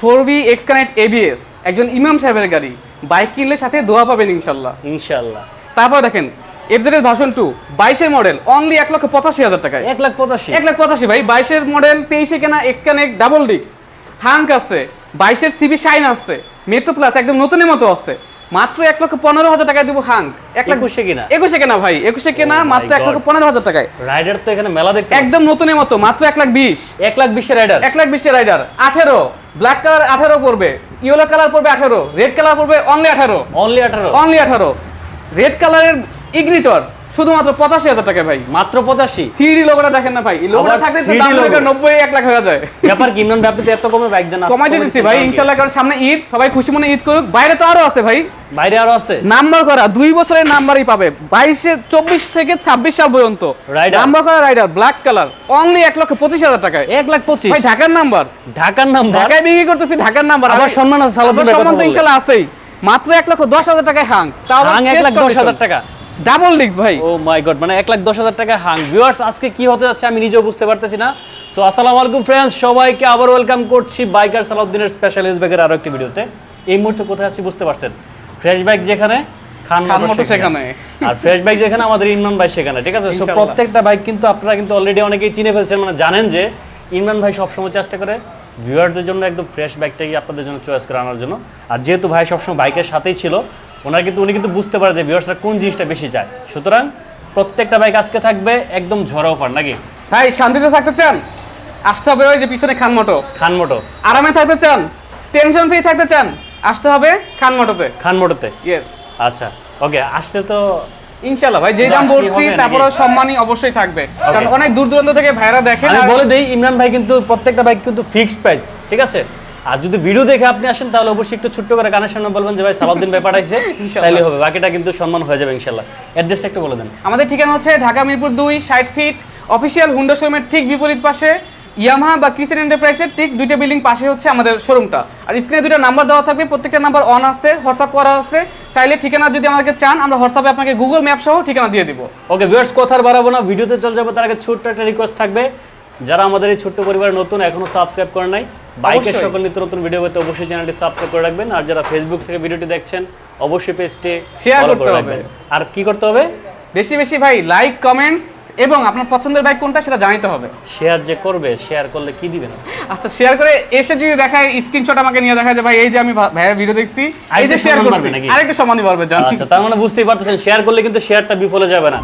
Four V X connect ABS একজন ইমাম সাহেবের গাড়ি। বাইক কিনলে সাথে দোয়া পাবেন ইনশাল্লাহ। ইনশাল্লাহ। তারপর দেখেন এফজেড এর ভার্সন টু বাইশের মডেল অনলি এক লক্ষ পঁচাশি হাজার টাকায়। এক লাখ পঁচাশি। এক লাখ পঁচাশি ভাই বাইশের মডেল তেইশে কেনা এক্স কানেক্ট ডাবল ডিক্স হাঙ্ক আছে বাইশের সিবি শাইন আছে মেট্রো প্লাস একদম নতুনের মতো আছে। মাত্র এক লক্ষ পনেরো হাজার টাকায় দিব হাঙ্ক এক লাখ একুশে কিনা? একুশে কেনা ভাই একুশে কেনা Oh মাত্র এক লক্ষ পনেরো হাজার টাকায়। রাইডার তো এখানে মেলা দেখতে একদম নতুনের মতো মাত্র এক লাখ বিশ। এক লাখ বিশের রাইডার এক লাখ বিশের রাইডার আঠেরো। ব্ল্যাক কালার আঠেরো পড়বে। ইয়েলো কালার পড়বে আঠেরো। রেড কালার পড়বে অনলি আঠেরো। অনলি আঠারো। অনলি আঠারো। রেড কালারের ইগনিটর শুধুমাত্র পঁচাশি হাজার টাকা ভাই। মাত্র পঁচাশি? থ্রি লোগোটা দেখেন না ভাই। লোগোটা থাকলে তো দাম logo। নব্বই এক লাখ হয়ে যায়। ব্যাপার কি ইমরান ভাই এত কমে বাইক দেন কমাই দিচ্ছেন ভাই ইনশাল্লাহ কারণ সামনে ঈদ সবাই খুশি মনে ঈদ করুক। বাইরে তো আরও আছে ভাই। বাইরে আরও আছে? নাম্বার করা দুই বছরের নাম্বারই পাবে। বাইশে চব্বিশ থেকে ছাব্বিশ সাল পর্যন্ত। নাম্বার করা রাইডার ব্ল্যাক কালার অনলি এক লক্ষ পঁচিশ হাজার টাকায়। এক লাখ পঁচিশ? ভাই ঢাকার নাম্বার। ঢাকার নাম্বার? ঢাকায় বিক্রি করতেছি ঢাকার নাম্বার। আবার আমি- সম্মান আছে, সম্মান তো। ইনশাল্লাহ আছেই। মাত্র এক লক্ষ দশ হাজার টাকায় হাং। তাও এক লাখ দশ হাজার টাকা। ডাবল ডিস্ক ভাই। ও মাই গড মানে এক লাখ দশ হাজার টাকা হাং ভিউয়ার্স আজকে কি হতে যাচ্ছে আমি নিজেও বুঝতে পারতেছি না। সো আসসালামু আলাইকুম ফ্রেন্ডস সবাইকে আবার ওয়েলকাম করছি বাইকার সালাউদ্দিনের স্পেশাল ইউজ ব্যাগের আরও একটি ভিডিওতে। এই মুহূর্তে কোথায় আছি বুঝতে পারছেন? ফ্রেশ বাইক যেখানে খান মোটর সেখানে। আর ফ্রেশ বাইক যেখানে আমাদের ইমরান ভাই সেখানে ঠিক আছে? সো প্রত্যেকটা বাইক কিন্তু আপনারা কিন্তু অলরেডি অনেকেই চিনে ফেলছেন মানে জানেন যে ইমরান ভাই সবসময় চেষ্টা করে ভিউয়ারদের জন্য একদম ফ্রেশ বাইকটাই আপনাদের জন্য চয়েস করে আনার জন্য। আর যেহেতু ভাই সবসময় বাইকের সাথেই ছিল ওনার কিন্তু উনি কিন্তু বুঝতে পারে যে ভিউয়ার্সরা কোন জিনিসটা বেশি চায়। সুতরাং প্রত্যেকটা বাইক আজকে থাকবে একদম ঝরা অফার নাকি? ভাই শান্তিতে থাকতে চান? আসতে হবে ওই যে পিছনে খান মোটো খান মোটো আরামে থাকতে চান? টেনশন ফ্রি থাকতে চান? আসতে হবে খান মোটোতে খান মোটোতে ইয়েস আচ্ছা ওকে আসতে তো ইনশাল্লাহ ভাই যেই দাম বলছি তারপরে সম্মানই অবশ্যই থাকবে। কারণ অনেক দূর দূরান্ত থেকে ভাইরা দেখেন আমি বলে দেই ইমরান ভাই কিন্তু প্রত্যেকটা বাইক কিন্তু ফিক্সড প্রাইস ঠিক আছে? আর যদি ভিডিও দেখে আপনি আসেন তাহলে অবশ্যই একটু ছোট্ট করে গানের সামনে বলবেন যে ভাই সালাউদ্দিন পাঠাইছে ইনশাআল্লাহ। তাইলে হবে। বাকিটা কিন্তু সম্মান হয়ে যাবে ইনশাল্লাহ। অ্যাড্রেসটা একটু বলে দেন। আমাদের ঠিকানা হচ্ছে ঢাকা মিরপুর দুই ষাট ফিট অফিসিয়াল হুন্ডা শোরুমের ঠিক বিপরীত পাশে। ইয়ামাহা বা ক্রিসেন এন্টারপ্রাইজের ঠিক দুইটা বিল্ডিং পাশে হচ্ছে আমাদের শোরুমটা আর স্ক্রিনে দুইটা নাম্বার দেওয়া থাকবে প্রত্যেকটা নাম্বার অন আছে হোয়াটসঅ্যাপ করা আছে। চাইলে ঠিকানা যদি আমাকে চান আমরা হোয়াটসঅ্যাপে আপনাকে গুগল ম্যাপ সহ ঠিকানা দিয়ে দিব। ওকে ভিউয়ার্স কথা বাড়াবো না। ভিডিওতে চলে যাব তার আগে ছোট্ট একটা রিকোয়েস্ট থাকবে। যারা আমাদের এই ছোট্ট পরিবার নতুন এখনও সাবস্ক্রাইব করে নাই বাইকের সকল নিত্য নতুন ভিডিও পেতে অবশ্যই চ্যানেলটি সাবস্ক্রাইব করে রাখবেন। আর যারা ফেসবুক থেকে ভিডিওটি দেখছেন অবশ্যই পেজটি ফলো করতে হবে। আর কি করতে হবে? বেশি বেশি ভাই লাইক কমেন্টস এবং আপনার পছন্দের বাইক কোনটা সেটা জানাতে হবে। শেয়ার যে করবে শেয়ার করলে কি দিবেন আচ্ছা শেয়ার করে এসে যদি দেখায় স্ক্রিনশট আমাকে নিয়ে দেখা যায়। ভাই এই যে আমি ভাইয়ের ভিডিও দেখছি এই যে শেয়ার বাড়বে নাকি? আরেকটু সম্মানই পারবে জান। আচ্ছা তার মানে বুঝতেই পারতেছেন শেয়ার করলে কিন্তু শেয়ারটা বিফলে যাবে না।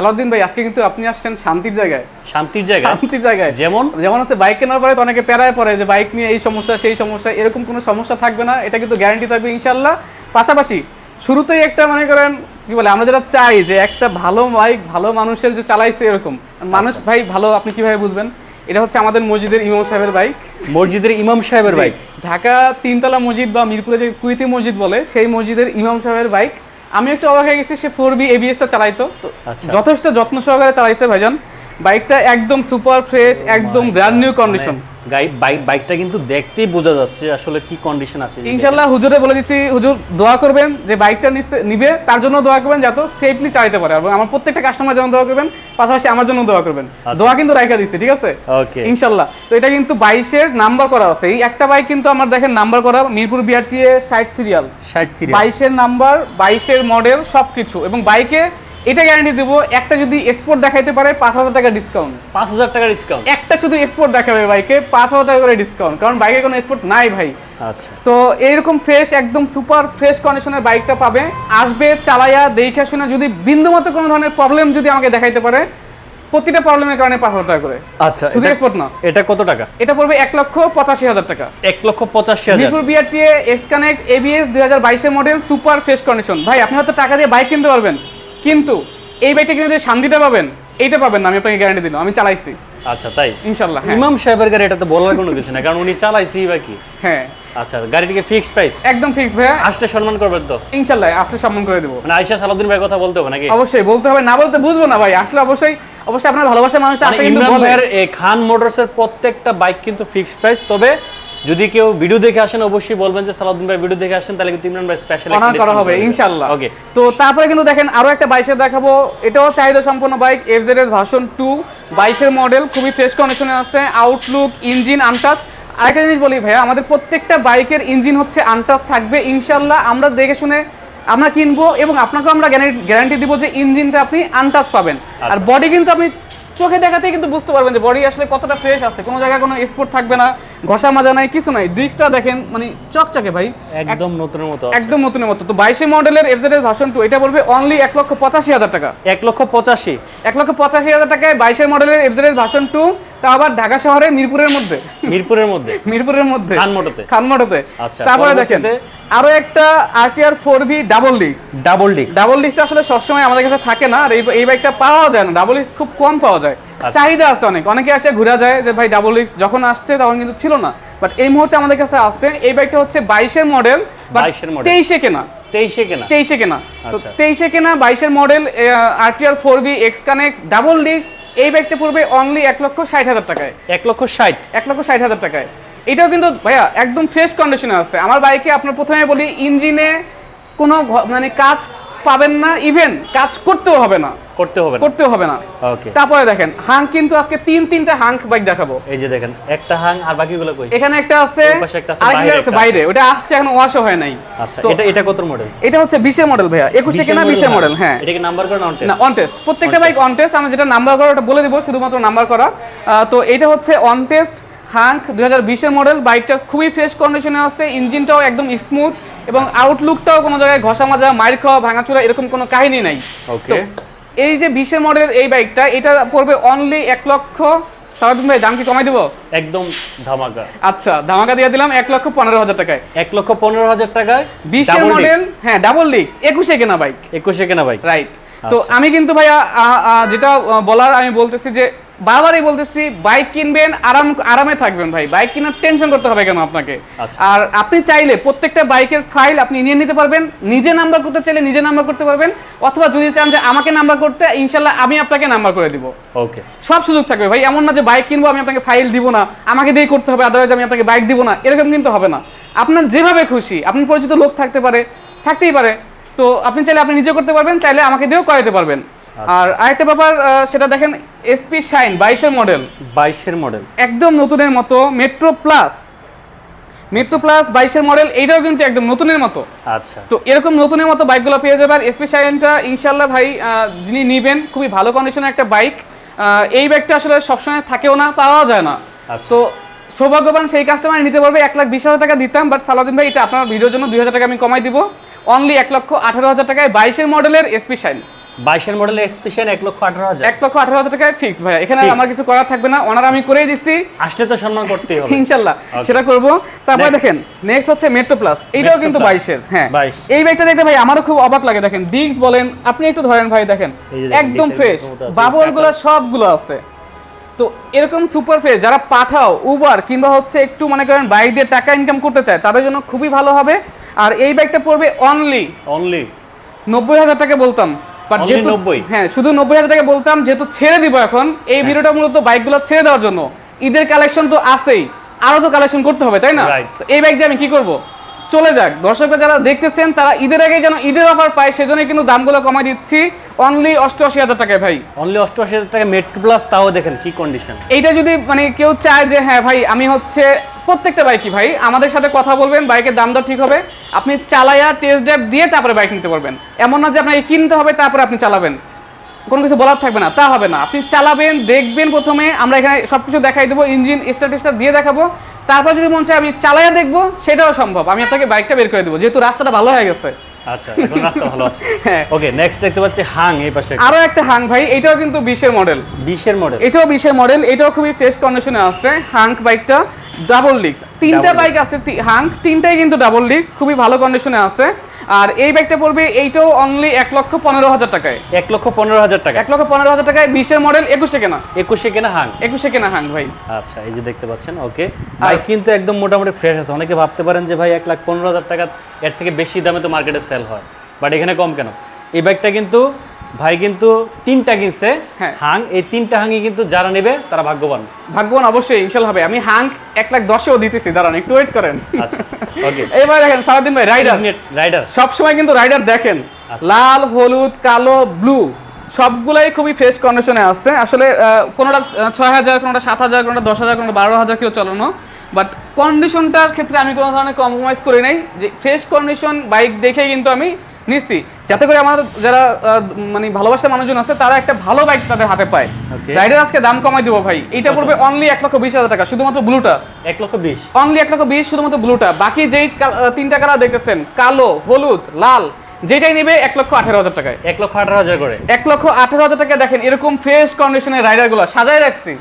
সালাউদ্দিন ভাই আজকে কিন্তু আপনি আসছেন শান্তির জায়গায়। শান্তির জায়গা শান্তির জায়গায়। যেমন? যেমন হচ্ছে বাইক কেনার পরে তো অনেকে প্যারায় পড়ে যে বাইক নিয়ে এই সমস্যা সেই সমস্যা এরকম কোনো সমস্যা থাকবে না এটা কিন্তু গ্যারান্টি থাকবে ইনশাল্লাহ পাশাপাশি শুরুতেই একটা মনে করেন কি বলে আমরা যেটা চাই যে একটা ভালো বাইক ভালো মানুষের যে চালাইছে এরকম। মানুষ আচ্ছা। ভাই ভালো আপনি কীভাবে বুঝবেন? এটা হচ্ছে আমাদের মসজিদের ইমাম সাহেবের বাইক। মসজিদের ইমাম সাহেবের বাইক? ঢাকা তিনতলা মসজিদ বা মিরপুরে যে কুইতি মসজিদ বলে সেই মসজিদের ইমাম সাহেবের বাইক। আমি একটু অবাক হয়ে গেছি সে ফোর বি এবিএসটা চালাইতো আচ্ছা। যথেষ্ট যত্ন সহকারে চালাইছে ভাইজান বাইকটা একদম সুপার ফ্রেশ একদম ব্র্যান্ড নিউ কন্ডিশন বাইকটা কিন্তু দেখতেই বোঝা যাচ্ছে আসলে কি কন্ডিশন আছে ইনশাল্লাহ হুজুরে বলে দিচ্ছি হুজুর দোয়া করবেন যে বাইকটা নিবে তার জন্য দোয়া করবেন যাতে সেফলি চালাতে পারে। এবং আমার প্রত্যেকটা কাস্টমার যেন দোয়া করবেন পাশাপাশি আমার জন্য দোয়া করবেন। আচ্ছা। দোয়া কিন্তু রাইখা দিচ্ছি ঠিক আছে? ওকে ইনশাল্লাহ। তো এটা কিন্তু বাইশের নাম্বার করা আছে। এই একটা বাইক কিন্তু আমার দেখেন নাম্বার করা মিরপুর বিআরটিএ ষাট সিরিয়াল ষাট সিরিয়াল বাইশের নাম্বার বাইশের মডেল সবকিছু। এবং বাইকে এটা গ্যারান্টি দেবো একটা যদি স্পোর্ট দেখাইতে পারে পাঁচ হাজার টাকা ডিসকাউন্ট পাঁচ হাজার টাকা ডিসকাউন্ট একটা শুধু স্পোর্ট দেখাবে বাইকে পাঁচ হাজার টাকা করে ডিসকাউন্ট কারণ বাইকে কোনো স্পোর্ট নাই ভাই। আচ্ছা। তো এইরকম ফ্রেশ একদম সুপার ফ্রেশ কন্ডিশনের বাইকটা পাবে। আসবে চালাইয়া দেখে শুনে যদি বিন্দুমাত্র কোনো ধরনের প্রবলেম যদি আমাকে দেখাইতে পারে প্রতিটা প্রবলেমের কারণে পাঁচ হাজার টাকা করে। আচ্ছা শুধু স্পোর্ট না। এটা কত টাকা? এটা পড়বে এক লক্ষ পঁচাশি হাজার টাকা। এক লক্ষ পঁচাশি হাজার। Mirpur BRTA X connect ABS দুই হাজার বাইশের মডেল সুপার ফ্রেশ কন্ডিশন ভাই আপনি হয়তো টাকা দিয়ে বাইক কিনতে পারবেন। কিন্তু এই বাইকটা কিনে যে শান্তিটা পাবেন এইটা পাবেন না আমি আপনাকে গ্যারান্টি দিলাম আমি চালাইছি। আচ্ছা তাই? ইনশাল্লাহ হ্যাঁ। ইমাম সাহেবের গাড়ি এটা তো বলার কোনো কিছু না কারণ উনি চালাইছি বা কি? হ্যাঁ। আচ্ছা গাড়িটিকে ফিক্সড প্রাইস একদম ফিক্সড ভাইয়া। আসলে সম্মান করবেন তো? ইনশাল্লাহ আসলে সম্মান করে দেবো। মানে আইসা সালাউদ্দিন ভাই কথা বলতে হবে নাকি? অবশ্যই বলতে হবে না বলতে বুঝব না ভাই আসলে অবশ্যই অবশ্যই আপনার ভালোবাসার মানুষ মানে আসলে কিন্তু এই খান মোটরসের প্রত্যেকটা বাইক কিন্তু ফিক্সড প্রাইস তবে যদি কেউ ভিডিও দেখে আসেন অবশ্যই বলবেন যে সালাউদ্দিন ভাই ভিডিও দেখে আসেন তাহলে কিন্তু ইমরান ভাই স্পেশাল অনার করা হবে ইনশাল্লাহ ওকে তো তারপরে কিন্তু দেখেন আরও একটা বাইশের দেখাবো। এটাও চাহিদা সম্পন্ন বাইক এফজেড এর ভার্সন টু বাইশের মডেল খুবই ফ্রেশ কন্ডিশনে আছে। আউটলুক ইঞ্জিন আনটাচ আরেকটা জিনিস বলি ভাইয়া আমাদের প্রত্যেকটা বাইকের ইঞ্জিন হচ্ছে আনটাচ থাকবে ইনশাল্লাহ আমরা দেখে শুনে আমরা কিনবো এবং আপনাকেও আমরা গ্যারান্টি দিব যে ইঞ্জিনটা আপনি আনটাচ পাবেন। আর বডি কিন্তু আপনি চোখে দেখাতে কিন্তু বুঝতে পারবেন যে বডি আসলে কতটা ফ্রেশ আছে। কোনো জায়গায় কোনো স্পোর্ট থাকবে না ঘষা মাজা নাই কিছু নাই। ডিস্কটা দেখেন মানে চকচকে ভাই। একদম নতুনের মতো। একদম নতুনের মতো। তো বাইশে মডেলের এফজেডের ভার্সন টু এটা বলবে অনলি এক লক্ষ পঁচাশি হাজার টাকা। এক লক্ষ পঁচাশি। এক লক্ষ পঁচাশি হাজার টাকায় বাইশের মডেলের এফজেডের ভার্সন টু তা আবার ঢাকা শহরে মিরপুরের মধ্যে? মিরপুরের মধ্যে? মিরপুরের মধ্যে। খানমোটোতে। খানমোটোতে। আচ্ছা, তারপরে দেখেন আরও একটা RTR four V double disc double disc double ডিস্কটা আসলে সবসময় আমাদের কাছে থাকে না আর এই বাইকটা পাওয়া যায় না। ডাবল ডিস্ক খুব কম পাওয়া যায়। আচ্ছা। চাহিদা আছে অনেক। অনেকে আসে ঘুরা যায় যে ভাই ডাবল ডিস্ক যখন আসছে তখন কিন্তু ছিল না। বাট এই মুহূর্তে আমাদের কাছে আসছে এই বাইকটা হচ্ছে বাইশের মডেল 22 এর model। তেইশে কেনা। তেইশে কেনা? তেইশে কেনা। তো আচ্ছা। তেইশে কেনা বাইশের model RTR four V X connect double disc এই ব্যাগটা পড়বে অনলি এক লক্ষ ষাট হাজার টাকায়। এক লক্ষ ষাট? এক লক্ষ ষাট হাজার টাকায়। এটাও কিন্তু ভাইয়া একদম ফ্রেশ কন্ডিশনে আছে। আমার বাইকে আপনার প্রথমে বলি ইঞ্জিনে কোনো মানে কাজ পাবেন না ইভেন কাজ করতেও হবে না। করতে হবে না। করতেও হবে না। ওকে তারপরে দেখেন হাং কিন্তু আজকে তিন তিনটা হাঙ্ক বাইক দেখাবো। এই যে দেখেন একটা হাং আর বাকিগুলো কই? এখানে একটা আছে আছে, আরেকটা বাইরে আছে বাইরে ওটা আসছে এখন ওয়াশও হয় নাই। আচ্ছা এটা এটা কত মডেল এটা হচ্ছে বিশের মডেল ভাইয়া একুশে কেনা বিশের মডেল হ্যাঁ। নাম্বার করে না না অন টেস্ট প্রত্যেকটা বাইক অন টেস্ট আমরা যেটা নাম্বার করা ওটা বলে দিব শুধুমাত্র নাম্বার করা। তো এটা হচ্ছে অন টেস্ট হাঙ্ক দুই হাজার বিশের মডেল বাইকটা খুবই ফ্রেশ কন্ডিশনে আছে ইঞ্জিনটাও একদম স্মুথ এবং আউটলুকটাও কোনো জায়গায় ঘষা মাজা মার খাওয়া ভাঙাচোরা এরকম কোনো কাহিনী নাই। ওকে এই যে বিশের মডেলের এই বাইকটা এটা পড়বে অনলি এক লক্ষ সারাদিন ভাই দাম কি কমাই দেবো? একদম ধামাকা। আচ্ছা ধামাকা দিয়ে দিলাম এক লক্ষ পনেরো হাজার টাকায়। এক লক্ষ পনেরো হাজার টাকায় বিশের মডেল হ্যাঁ ডাবল ডিস্ক একুশে কেনা বাইক একুশে কেনা বাইক রাইট তো আচ্ছা। আমি কিন্তু ভাইয়া যেটা বলার আমি বলতেছি যে বারবারই বলতেছি বাইক কিনবেন আরাম আরামে থাকবেন ভাই। বাইক কেনার টেনশন করতে হবে কেন আপনাকে? আচ্ছা। আর আপনি চাইলে প্রত্যেকটা বাইকের ফাইল আপনি নিয়ে নিতে পারবেন নিজে নাম্বার করতে চাইলে নিজে নাম্বার করতে পারবেন অথবা যদি চান যে আমাকে নাম্বার করতে ইনশাল্লাহ আমি আপনাকে নাম্বার করে দিব। ওকে সব সুযোগ থাকবে ভাই এমন না যে বাইক কিনবো আমি আপনাকে ফাইল দিব না আমাকে দিয়ে করতে হবে আদারওয়াইজ আমি আপনাকে বাইক দিব না এরকম কিন্তু হবে না। আপনার যেভাবে খুশি আপনার পরিচিত লোক থাকতে পারে থাকতেই পারে। তো আপনি চাইলে আপনি নিজে করতে পারবেন চাইলে আমাকে দিয়েও করাতে পারবেন। আর আরেকটা ব্যাপার সেটা দেখেন এসপি শাইন বাইশের মডেল। বাইশের মডেল। একদম নতুনের মতো মেট্রো প্লাস মেট্রো প্লাস বাইশের মডেল এইটাও কিন্তু একদম নতুনের মতো। আচ্ছা। তো এরকম নতুনের মতো বাইকগুলো পেয়ে যাবে আর এসপি শাইনটা ইনশাল্লাহ ভাই যিনি নিবেন খুবই ভালো কন্ডিশনের একটা বাইক এই বাইকটা আসলে সবসময় থাকেও না পাওয়া যায় না। আচ্ছা। তো সৌভাগ্যবান সেই কাস্টমার নিতে পারবে এক লাখ বিশ হাজার টাকা দিতাম বাট সালাউদ্দিন ভাই এটা আপনার ভিডিওর জন্য দুই হাজার টাকা আমি কমাই দিব। অনলি এক লক্ষ আঠারো হাজার টাকায় বাইশের মডেলের এসপি শাইন। বাইশের মডেল এক্সপেশন এক লক্ষ আঠারো হাজার। এক লক্ষ আঠারো হাজার টাকায় ফিক্স ভাই এখানে আমার কিছু করার থাকবে না ওনার আমি করেই দিচ্ছি আসলে তো সম্মান করতেই হবে। ইনশাল্লাহ সেটা করব। তারপরে দেখেন নেক্সট হচ্ছে মেট্রো প্লাস Metro কিন্তু বাইশের হ্যাঁ। এই বাইকটা দেখতে ভাই আমারও খুব অবাক লাগে। দেখেন ডিস্ক বলেন আপনি একটু ধরেন ভাই দেখেন। একদম ফ্রেশ মতো আছে, বাবরগুলো সবগুলো আছে। তো এরকম সুপার ফ্রেশ যারা পাঠাও উবার কিংবা হচ্ছে একটু মনে করেন বাইক দিয়ে টাকা ইনকাম করতে চায় তাদের জন্য খুবই ভালো হবে। আর এই বাইকটা পড়বে অনলি অনলি নব্বই হাজার টাকা বলতাম। বাট যেহেতু 90? হ্যাঁ শুধু নব্বই হাজার টাকা বলতাম যেহেতু ছেড়ে দিব এখন হ্যাঁ। এই ভিডিওটা মূলত বাইকগুলো ছেড়ে দেওয়ার জন্য। ঈদের কালেকশন তো আছেই আরও তো কালেকশন করতে হবে তাই না? তো এই বাইক দিয়ে আমি কি করব? চলে যাক। দর্শকরা যারা দেখতেছেন তারা ঈদের আগে যেন ঈদের অফার পায় সেজন্য কিন্তু দামগুলো কমাই দিচ্ছি। অনলি অষ্টআশি হাজার টাকায় ভাই। অনলি অষ্টআশি হাজার টাকা মেট্রো প্লাস তাও দেখেন কি কন্ডিশন এইটা যদি মানে কেউ চায় যে হ্যাঁ ভাই আমি হচ্ছে প্রত্যেকটা বাইকই ভাই। আমাদের সাথে কথা বলবেন বাইকের দাম দর ঠিক হবে। আপনি চালায়া টেস্ট ড্রাইভ দিয়ে তারপরে বাইক নিতে পারবেন। এমন না যে আপনাকে কিনতে হবে, তারপরে আপনি চালাবেন। কোনো কিছু বলার থাকবে না, তা হবে না। আপনি চালাবেন, দেখবেন প্রথমে। আমরা এখানে সব কিছু দেখাই দেবো ইঞ্জিন স্টার্ট দিয়ে দেখাবো। তারপর যদি মনে হয় আমি চালায়া দেখব, সেটাও সম্ভব। আমি আপনাকে বাইকটা বের করে দেবো, যেহেতু রাস্তাটা ভালো হয়ে গেছে। আচ্ছা এখন রাস্তা ভালো আছে। হ্যাঁ। ওকে নেক্সট দেখতে পাচ্ছি হাং এই পাশে। আরও একটা হাং ভাই এটাও কিন্তু বিশের মডেল বিশের মডেল এটাও বিশের মডেল এটাও খুবই ফ্রেশ কন্ডিশনে আছে। হাঙ্ক বাইকটা ডাবল ডিস্ক তিনটা বাইক আছে তি- তিনটাই কিন্তু ডাবল ডিস্ক খুবই ভালো কন্ডিশনে আছে। আর এই ব্যাগটা পড়বে এইটাও অনলি এক লক্ষ পনেরো হাজার টাকায়। এক লক্ষ পনেরো হাজার টাকা। এক লক্ষ পনেরো হাজার টাকায় বিশের মডেল একুশে কেনা। একুশে কেনা হাং? একুশে কেনা হাং ভাই। আচ্ছা এই যে দেখতে পাচ্ছেন ওকে আর কিন্তু একদম মোটামুটি ফ্রেশ আছে। অনেকে ভাবতে পারেন যে ভাই এক লাখ পনেরো হাজার টাকা এর থেকে বেশি দামে তো মার্কেটে সেল হয়। বাট এখানে কম কেন? এই ব্যাগটা কিন্তু ভাই কিন্তু তিনটা কিনছে। হ্যাঁ। হাং এই তিনটা হাঙি কিন্তু যারা নেবে তারা ভাগ্যবান। ভাগ্যবান অবশ্যই ইনশাল্লাহ হবে আমি হাং এক লাখ দশেও দিতেছি দাঁড়ান একটু ওয়েট করেন। আচ্ছা এবার দেখেন সারাদিন ভাই রাইডার রাইডার সব সময় কিন্তু রাইডার দেখেন। আচ্ছা। লাল হলুদ কালো ব্লু সবগুলাই খুবই ফ্রেশ কন্ডিশনে আছে। আসলে কোনোটা ছয় হাজার কোনোটা সাত হাজার কোনোটা দশ হাজার কোনোটা বারো হাজার কিলো চলানো। বাট কন্ডিশনটার ক্ষেত্রে আমি কোনো ধরনের কম্প্রোমাইজ করি নাই। যে ফ্রেশ কন্ডিশন বাইক দেখে কিন্তু আমি নিচ্ছি যাতে করে আমার যারা মানে ভালোবাসার মানুষজন আছে তারা একটা ভালো বাইক তাদের হাতে পায়. রাইডার আজকে দাম কমাই দিব ভাই। এটা? পড়বে অনলি এক লক্ষ বিশ হাজার টাকা শুধুমাত্র ব্লুটা এক লক্ষ বিশ? অনলি এক লক্ষ বিশ শুধুমাত্র ব্লুটা বাকি যেই তিনটা কালার দেখতেছেন কালো হলুদ লাল। যেটাই নেবে এক লক্ষ আঠারো হাজার টাকায়। এক লক্ষ আঠারো হাজার করে? এক লক্ষ আঠারো হাজার টাকা দেখেন এরকম ফ্রেশ কন্ডিশনের রাইডারগুলো সাজায় রাখছি।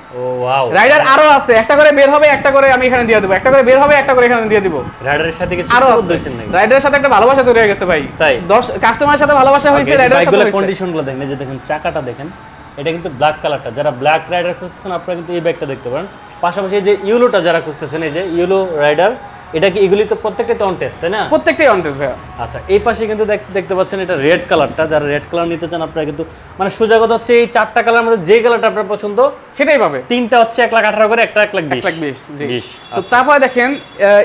রাইডার আরও আছে একটা করে বের হবে একটা করে আমি এখানে দিয়ে দেবো। একটা করে বের হবে একটা করে এখানে দিয়ে দিব। রাইডারের সাথে কিছু আরও রাইডারের সাথে একটা ভালোবাসা তৈরি হয়ে গেছে ভাই। তাই? দশ কাস্টমারের সাথে ভালোবাসা হয়েছে রাইডারের সাথে কন্ডিশনগুলো দেখেন এই যে দেখেন চাকাটা দেখেন এটা কিন্তু ব্ল্যাক কালারটা যারা ব্ল্যাক রাইডার খুঁজতেছেন আপনারা কিন্তু এই ব্যাগটা দেখতে পারেন। পাশাপাশি এই যে ইউলোটা যারা খুঁজতেছেন এই যে ইউলো রাইডার এটা কি এগুলি তো প্রত্যেকটা তো অন টেস্ট তাই না? প্রত্যেকটাই অনটেস ভাইয়া। আচ্ছা এই পাশে কিন্তু দেখ- দেখতে পাচ্ছেন এটা রেড কালারটা যারা রেড কালার নিতে চান আপনারা কিন্তু মানে সোজা কথা হচ্ছে এই চারটা কালার মধ্যে যে কালারটা আপনার পছন্দ সেটাই পাবে। তিনটা হচ্ছে এক লাখ আঠারো করে একটা এক লাখ এক লাখ বিশ জি। বিশ তো তারপরে দেখেন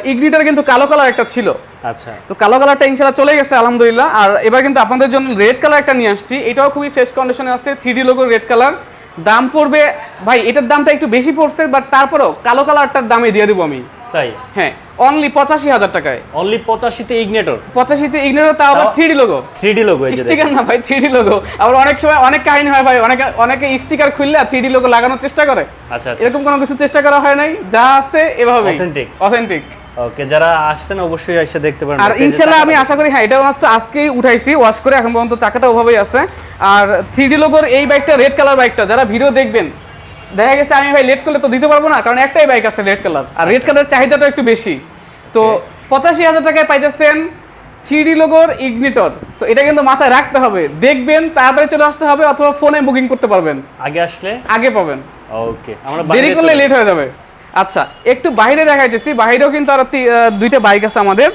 ইগনিটার কিন্তু কালো কালার একটা ছিল। আচ্ছা। তো কালো কালারটা ইনশাল্লাহ চলে গেছে আলহামদুলিল্লাহ। আর এবার কিন্তু আপনাদের জন্য রেড কালার একটা নিয়ে আসছি। এটাও খুবই ফ্রেশ কন্ডিশনে আছে থ্রি লোগো রেড কালার দাম পড়বে ভাই এটার দামটা একটু বেশি পড়ছে বাট তারপরেও কালো কালারটার দামে দিয়ে দেবো আমি। তাই? হ্যাঁ। অনলি পঁচাশি হাজার টাকায়। অনলি পঁচাশিতে ইগনেটর পঁচাশিতে ইগনোর তাও আবার three logo three logo. Sticker না ভাই থ্রি লোগো আবার অনেক সময় অনেক কাহিনী হয় ভাই অনেকে অনেকে স্টিকার খুললে থ্রি লোগো লাগানোর চেষ্টা করে। আচ্ছা আচ্ছা। এরকম কোনো কিছু চেষ্টা করা হয় নাই যা আছে এভাবে Authentic. অথেন্টিক ওকে যারা আসছেন অবশ্যই এসে দেখতে পারেন। আর ইনশাল্লাহ আমি আশা করি হ্যাঁ এটা মাত্র আজকেই উঠাইছি ওয়াশ করে এখন পর্যন্ত চাকাটা ওভাবেই আছে। আর থ্রি ডি লোগোর এই বাইকটা রেড কালার বাইকটা যারা ভিডিও দেখবেন দেখা গেছে আমি ভাই লেট করলে তো দিতে পারব না কারণ একটাই বাইক আছে রেড কালার আর রেড কালার চাহিদাটা একটু বেশি। তো পঁচাশি হাজার টাকায় পাইতেছেন থ্রি ডি লোগোর ইগনিটর এটা কিন্তু মাথায় রাখতে হবে। দেখবেন তাড়াতাড়ি চলে আসতে হবে অথবা ফোনে বুকিং করতে পারবেন। আগে আসলে? আগে পাবেন। ওকে আমরা দেরি করলে লেট হয়ে যাবে। আচ্ছা একটু বাইরে দেখাইতেছি। বাইরেও কিন্তু আরও দুইটা বাইক আছে আমাদের।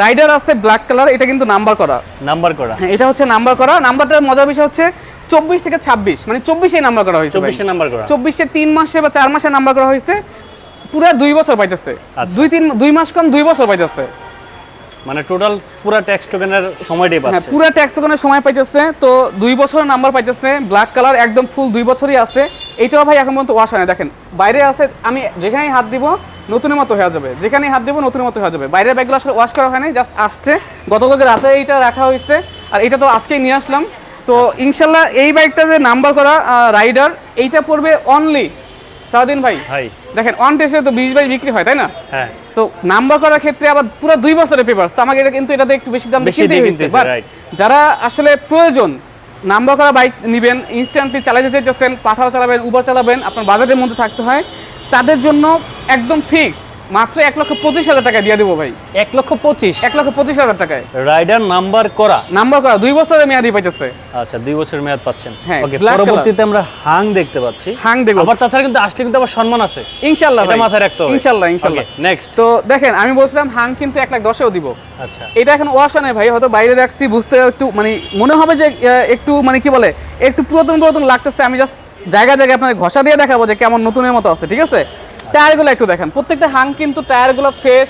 রাইডার আছে ব্ল্যাক কালার এটা কিন্তু নাম্বার করা। নাম্বার করা। হ্যাঁ এটা হচ্ছে নাম্বার করা। নাম্বারটার মজার বিষয় হচ্ছে চব্বিশ থেকে ছাব্বিশ মানে চব্বিশে নাম্বার করা হয়েছে চব্বিশে নাম্বার করা। চব্বিশে তিন মাসে বা চার মাসে নাম্বার করা হয়েছে পুরো দুই বছর পাইতেছে। আচ্ছা। দুই তিন দুই মাস কম দুই বছর পাইতেছে। মানে টোটাল পুরো ট্যাক্স টোকেনের সময়টাই হ্যাঁ পাচ্ছে। পুরো ট্যাক্স ওখানে সময় পাইতেছে তো দুই বছরের নাম্বার পাইতেছে ব্ল্যাক কালার একদম ফুল দুই বছরই আছে। এইটাও ভাই এখন পর্যন্ত ওয়াশ হয় না দেখেন বাইরে আছে আমি যেখানেই হাত দিব নতুনের মতো হয়ে যাবে। যেখানেই হাত দিব নতুনের মতো হয়ে যাবে। বাইরের ব্যাগগুলো আসলে ওয়াশ করা হয় নাই জাস্ট আসছে। গতকালকে রাতে এইটা রাখা হয়েছে। আর এটা তো আজকেই নিয়ে আসলাম। তো ইনশাল্লাহ এই বাইকটা যে নাম্বার করা রাইডার এইটা পড়বে অনলি সারাদিন ভাই। দেখেন অন টেস্টে তো বিশ বাইশ বিক্রি হয় তাই না? হ্যাঁ। তো নাম্বার করার ক্ষেত্রে আবার পুরো দুই বছরের পেপার তো আমাকে এটা কিন্তু এটাতে একটু বেশি দাম বেশি দিয়ে. যারা আসলে প্রয়োজন নাম্বার করা বাইক নেবেন ইনস্ট্যান্টলি চালাতে চাইতেছেন পাঠাও চালাবেন উবার চালাবেন আপনার বাজেটের মধ্যে থাকতে হয় তাদের জন্য একদম ফিক্সড মাত্র এক লক্ষ পঁচিশ হাজার টাকা দিয়ে দেবো ভাই। এক লক্ষ পঁচিশ? এক লক্ষ পঁচিশ হাজার টাকায়। রাইডার নাম্বার করা? নাম্বার করা দুই বছরের মেয়াদি পাইতেছে। আচ্ছা দুই বছর মেয়াদ পাচ্ছেন। হ্যাঁ, পরবর্তীতে আমরা হাং দেখতে পাচ্ছি। হাং দেখব আবার তাছাড়া কিন্তু আসলে কিন্তু আবার সম্মান আছে। ইনশাল্লাহ এটা মাথায় রাখতে হবে। ইনশাল্লাহ ইনশাল্লাহ। নেক্সট তো দেখেন আমি বলছিলাম হাং কিন্তু এক লাখ দশেও দিব। আচ্ছা। এটা এখন ওয়াশ নাই ভাই হয়তো বাইরে দেখছি বুঝতে একটু মানে মনে হবে যে একটু মানে কি বলে একটু পুরাতন পুরাতন লাগতেছে। আমি জাস্ট জায়গা জায়গায় আপনার ঘষা দিয়ে দেখাবো যে কেমন নতুনের মতো আছে ঠিক আছে? টায়ারগুলো একটু দেখেন। প্রত্যেকটা হাং কিন্তু টায়ারগুলো ফ্রেশ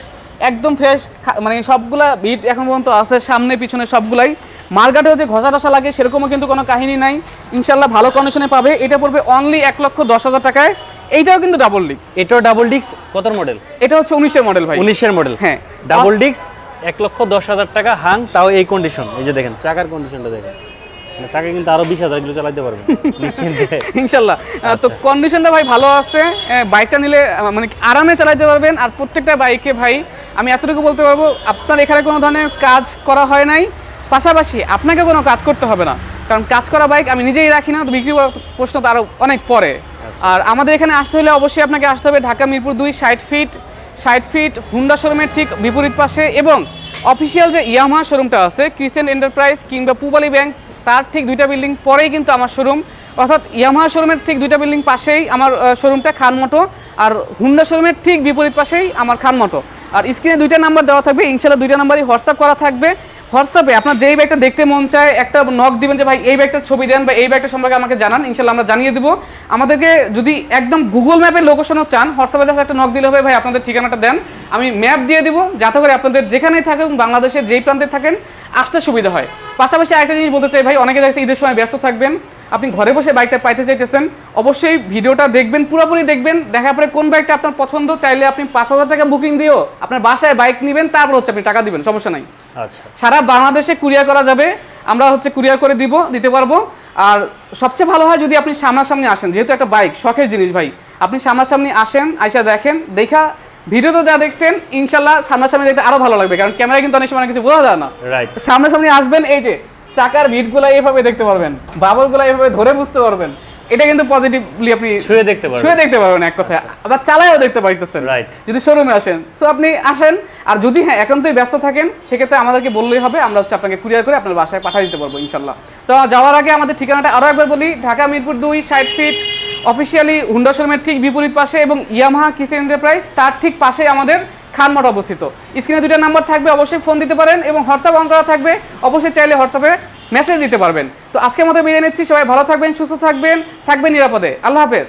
একদম ফ্রেশ মানে সবগুলা বিট এখন পর্যন্ত আছে সামনে পিছনে সবগুলাই। মার্কেটেও যে ঘষা টসা লাগে সেরকমও কিন্তু কোনো কাহিনী নাই। ইনশাল্লাহ ভালো কন্ডিশনে পাবে। এটা পড়বে অনলি এক লক্ষ দশ হাজার টাকায়। এইটাও কিন্তু ডাবল ডিক্স এটাও ডাবল ডিক্স কত মডেল এটা হচ্ছে উনিশের মডেল ভাই। উনিশের মডেল হ্যাঁ। ডাবল ডিক্স এক লক্ষ দশ হাজার টাকা হাং তাও এই কন্ডিশন এই যে দেখেন চাকার কন্ডিশনটা দেখেন। চাকা কিন্তু আরও বিশ হাজার কিলো চালাতে পারবে। নিশ্চিন্তে। ইনশাল্লাহ। তো আচ্ছা। কন্ডিশনটা ভাই ভালো আছে। বাইকটা নিলে মানে আরামে চালাতে পারবেন। আর প্রত্যেকটা বাইকে ভাই আমি এতটুকু বলতে পারব আপনার এখানে কোনো ধরনের কাজ করা হয় নাই। পাশাপাশি আপনাকে কোনো কাজ করতে হবে না। কারণ কাজ করা বাইক আমি নিজেই রাখি না বিক্রি করার প্রশ্ন তো আরও অনেক পরে আচ্ছা। আর আমাদের এখানে আসতে হলে অবশ্যই আপনাকে আসতে হবে ঢাকা মিরপুর দুই ষাট ফিট ষাট ফিট হুন্ডা শোরুমের ঠিক বিপরীত পাশে। এবং অফিসিয়াল যে ইয়ামাহা শোরুমটা আছে ক্রিসেন্ট এন্টারপ্রাইজ কিংবা পুবালি ব্যাংক তার ঠিক দুইটা বিল্ডিং পরেই কিন্তু আমার শোরুম। অর্থাৎ ইয়ামাহা শোরুমের ঠিক দুইটা বিল্ডিং পাশেই আমার শোরুমটা খানমটো আর হুন্ডা শোরুমের ঠিক বিপরীত পাশেই আমার খানমটো আর স্ক্রিনে দুইটা নাম্বার দেওয়া থাকবে ইনশাল্লাহ দুইটা নাম্বারই হোয়াটসঅ্যাপ করা থাকবে। হোয়াটসঅ্যাপে আপনার যেই ব্যাগটা দেখতে মন চায়, একটা নক দিবেন যে, ভাই, এই ব্যাগটার ছবি দেন বা এই ব্যাগটা সম্পর্কে আমাকে জানান ইনশাল্লাহ আমরা জানিয়ে দেবো। আমাদেরকে যদি একদম গুগল ম্যাপের লোকেশনও চান, হোয়াটসঅ্যাপে জাস্ট একটা নক দিলে হবে, ভাই, আপনাদের ঠিকানাটা দেন। আমি ম্যাপ দিয়ে দিব, যাতে করে আপনাদের যেখানেই থাকুন বাংলাদেশের যেই প্রান্তে থাকেন আসতে সুবিধা হয়। পাশাপাশি আরেকটা জিনিস বলতে চাই ভাই অনেকে দেখছে ঈদের সময় ব্যস্ত থাকবেন আপনি ঘরে বসে বাইকটা পাইতে চাইতেছেন অবশ্যই ভিডিওটা দেখবেন পুরোপুরি দেখবেন দেখার পরে কোন বাইকটা আপনার পছন্দ চাইলে আপনি পাঁচ হাজার টাকা বুকিং দিয়েও আপনার বাসায় বাইক নেবেন তারপর হচ্ছে আপনি টাকা দিবেন সমস্যা নাই। আচ্ছা। সারা বাংলাদেশে কুরিয়ার করা যাবে আমরা হচ্ছে কুরিয়ার করে দিব দিতে পারব। আর সবচেয়ে ভালো হয় যদি আপনি সামনাসামনি আসেন যেহেতু একটা বাইক শখের জিনিস ভাই। আপনি সামনাসামনি আসেন আইসা দেখেন দেখা ভিডিওতে যা দেখছেন ইনশাল্লাহ সামনাসামনি দেখতে আরও ভালো লাগবে কারণ ক্যামেরায় কিন্তু অনেক সময় কিছু বোঝা যায় না। রাইট সামনাসামনি আসবেন এই যে চাকার ভিটগুলো এইভাবে দেখতে পারবেন বাবরগুলো এইভাবে ধরে বুঝতে পারবেন এটা কিন্তু পজিটিভলি আপনি ছুঁয়ে দেখতে পারবেন। শুয়ে দেখতে পারবেন এক কথায়। আবার চালায়ও দেখতে পাইতেছেন Right. যদি শোরুমে আসেন। সো আপনি আসেন আর যদি হ্যাঁ একান্তই ব্যস্ত থাকেন সেক্ষেত্রে আমাদেরকে বললেই হবে আমরা হচ্ছে আপনাকে কুরিয়ার করে আপনার বাসায় পাঠিয়ে দিতে পারব ইনশাল্লাহ। তো যাওয়ার আগে আমাদের ঠিকানাটা আরও একবার বলি ঢাকা মিরপুর দুই ষাট ফিট অফিসিয়ালি হুন্ডা শোরুমের ঠিক বিপরীত পাশে এবং ইয়ামাহা কিচেন এন্টারপ্রাইজ, তার ঠিক পাশে আমাদের খানমাঠ অবস্থিত। স্ক্রিনে দুইটা নাম্বার থাকবে, অবশ্যই ফোন দিতে পারেন এবং হোয়াটসঅ্যাপ অন করা থাকবে। অবশ্যই চাইলে হোয়াটসঅ্যাপে মেসেজ দিতে পারবেন। তো আজকের মতো বিদায় নিচ্ছি, সবাই ভালো থাকবেন, সুস্থ থাকবেন থাকবেন নিরাপদে। আল্লাহ হাফেজ।